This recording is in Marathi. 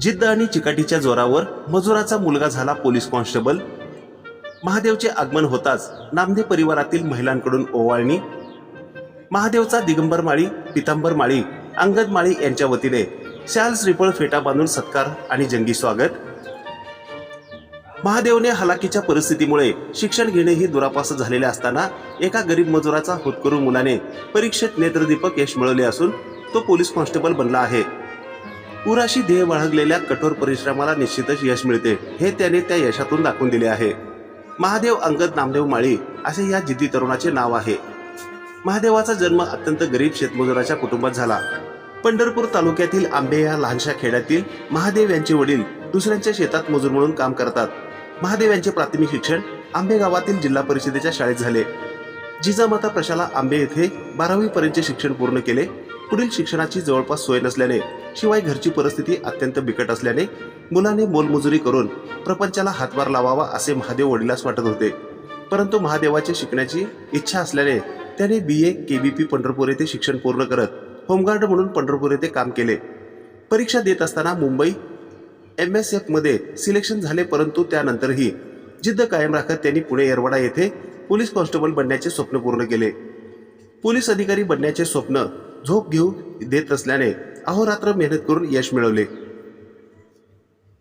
जिद्द आणि चिकाटीच्या जोरावर मजुराचा मुलगा झाला पोलीस कॉन्स्टेबल. महादेवचे आगमन होताच नामदेव परिवारातील महिलांकडून ओवाळणी. महादेवचा दिगंबर माळी पितांबर माळी अंगद माळी यांच्या वतीने शाल श्रीफळ फेटा बांधून सत्कार आणि जंगी स्वागत. महादेवने हलाकीच्या परिस्थितीमुळे शिक्षण घेणेही दुरापास झालेले असताना एका गरीब मजुराचा होतकरू मुलाने परीक्षेत नेत्रदीपक यश मिळवले असून तो पोलीस कॉन्स्टेबल बनला आहे. पुराशी ध्येय बाळगलेल्या कठोर परिश्रमाला निश्चितच यश मिळते. हे त्याने त्या यशातून दाखवून दिले आहे. महादेव अंगद नामदेव माळी असे या जिद्दी तरुणाचे नाव आहे. महादेवाचा जन्म अत्यंत गरीब शेतमजुराच्या कुटुंबात झाला. पंढरपूर तालुक्यातील आंबे या लहानशा खेड्यातील महादेव यांचे वडील दुसऱ्यांच्या शेतात मजूर म्हणून काम करतात. महादेव यांचे प्राथमिक शिक्षण आंबे गावातील जिल्हा परिषदेच्या शाळेत झाले. जिजामाता प्रशाला आंबे येथे बारावी पर्यंतचे शिक्षण पूर्ण केले. पुढील शिक्षणाची जवळपास सोय नसल्याने शिवाय घरची परिस्थिती अत्यंत बिकट असल्याने मुलाने मोलमजुरी करून प्रपंचाला हातभार लावावा असे महादेव वडिलास वाटत होते. परंतु महादेवाचे शिकण्याची इच्छा असल्याने त्याने B A K V P Pandharpur येथे शिक्षण पूर्ण करत होमगार्ड म्हणून पंढरपूर येथे काम केले. परीक्षा देत असताना मुंबई एम एस एफमध्ये सिलेक्शन झाले परंतु त्यानंतरही जिद्द कायम राखत त्यांनी पुणे येरवाडा येथे पोलीस कॉन्स्टेबल बनण्याचे स्वप्न पूर्ण केले. पोलीस अधिकारी बनण्याचे स्वप्न झोप घेऊ देत असल्याने अहोरात्र मेहनत करून यश मिळवले.